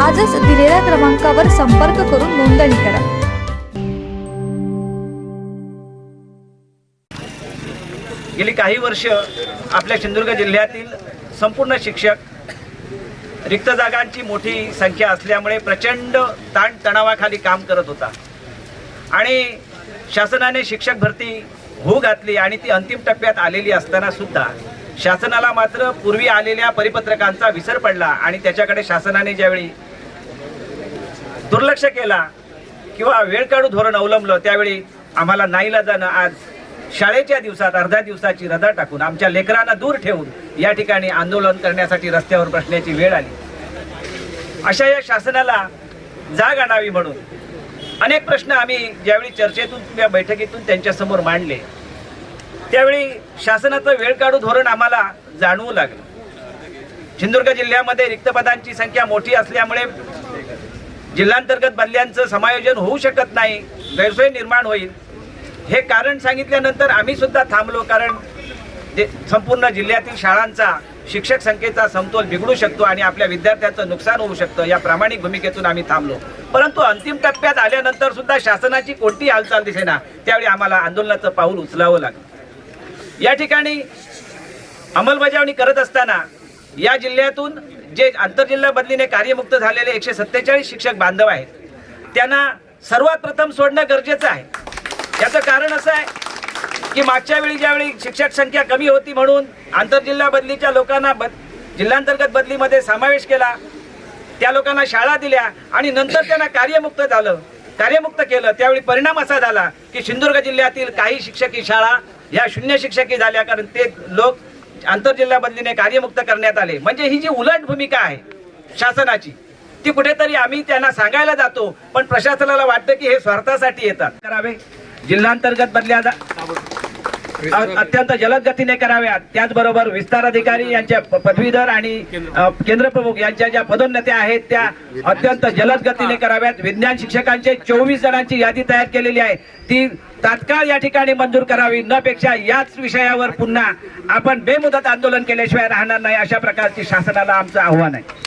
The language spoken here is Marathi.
आजच दिलेल्या क्रमांकावर संपर्क करून नोंदणी करा. गेली काही वर्ष आपल्या सिंधुदुर्ग जिल्ह्यातील संपूर्ण शिक्षक रिक्त जागांची मोठी संख्या असल्यामुळे प्रचंड ताणतणावाखाली काम करत होता. आणि शासनाने शिक्षक भरती होऊ घातली आणि ती अंतिम टप्प्यात आलेली असताना सुद्धा शासनाला मात्र पूर्वी आलेल्या परिपत्रकांचा विसर पडला आणि त्याच्याकडे शासनाने ज्यावेळी दुर्लक्ष केला किंवा वेळ काढू धोरण अवलंबलं त्यावेळी आम्हाला नाईला जाणं आज शाळेच्या दिवसात अर्ध्या दिवसाची रजा टाकून आमच्या लेकरांना दूर ठेवून या ठिकाणी आंदोलन करण्यासाठी रस्त्यावर बसण्याची वेळ आली. अशा या शासनाला जाग आणावी म्हणून अनेक प्रश्न आम्ही ज्यावेळी चर्चेतून किंवा बैठकीतून त्यांच्यासमोर मांडले त्यावेळी शासनाचं वेळ काढू धोरण आम्हाला जाणवू लागलं. सिंधुदुर्ग जिल्ह्यामध्ये रिक्तपदांची संख्या मोठी असल्यामुळे जिल्हांतर्गत बदल्यांचं समायोजन होऊ शकत नाही गैरसोय निर्माण होईल. हे कारण सांगितल्यानंतर आम्ही सुद्धा थांबलो कारण जे संपूर्ण जिल्ह्यातील शाळांचा शिक्षक संख्येचा समतोल बिघडू शकतो आणि आपल्या विद्यार्थ्यांचं नुकसान होऊ शकतं या प्रामाणिक भूमिकेतून आम्ही थांबलो. परंतु अंतिम टप्प्यात आल्यानंतर सुद्धा शासनाची कोणतीही हालचाल दिसेना त्यावेळी आम्हाला आंदोलनाचं पाऊल उचलावं लागलं. या ठिकाणी अंमलबजावणी करत असताना या जिल्ह्यातून जे आंतरजिल्हा बदलीने कार्यमुक्त झालेले एकशे सत्तेचाळीस शिक्षक बांधव आहेत त्यांना सर्वात प्रथम सोडणं गरजेचं आहे. याचं कारण असं आहे की मागच्या वेळी ज्यावेळी शिक्षक संख्या कमी होती म्हणून आंतरजिल्हा बदलीच्या लोकांना बद जिल्हांतर्गत बदलीमध्ये समावेश केला त्या लोकांना शाळा दिल्या आणि नंतर त्यांना कार्यमुक्त झालं. कार्यमुक्त केलं. त्यावेळी परिणाम असा झाला की सिंधुदुर्ग जिल्ह्यातील काही शिक्षकी शाळा या शून्य शिक्षकी झाल्या कारण ते लोक आंतरजिल्हा बदलीने कार्यमुक्त करण्यात आले. म्हणजे ही जी उलट भूमिका आहे शासनाची ती कुठेतरी आम्ही त्यांना सांगायला जातो पण प्रशासनाला वाटतं की हे स्वार्थासाठी येतात. करावे. जिल्हांतर्गत बदल्या जा- अत्यंत जलद गतीने कराव्यात. त्याचबरोबर विस्तार अधिकारी यांच्या पदवीधर आणि केंद्र प्रमुख यांच्या ज्या पदोन्नत्या आहेत त्या अत्यंत जलद गतीने कराव्यात. विज्ञान शिक्षकांचे चोवीस जणांची यादी तयार केलेली आहे. ती तात्काळ या ठिकाणी मंजूर करावी. न पेक्षा याच विषयावर पुन्हा आपण बेमुदत आंदोलन केल्याशिवाय राहणार नाही अशा प्रकारची शासनाला आमचं आव्हान आहे.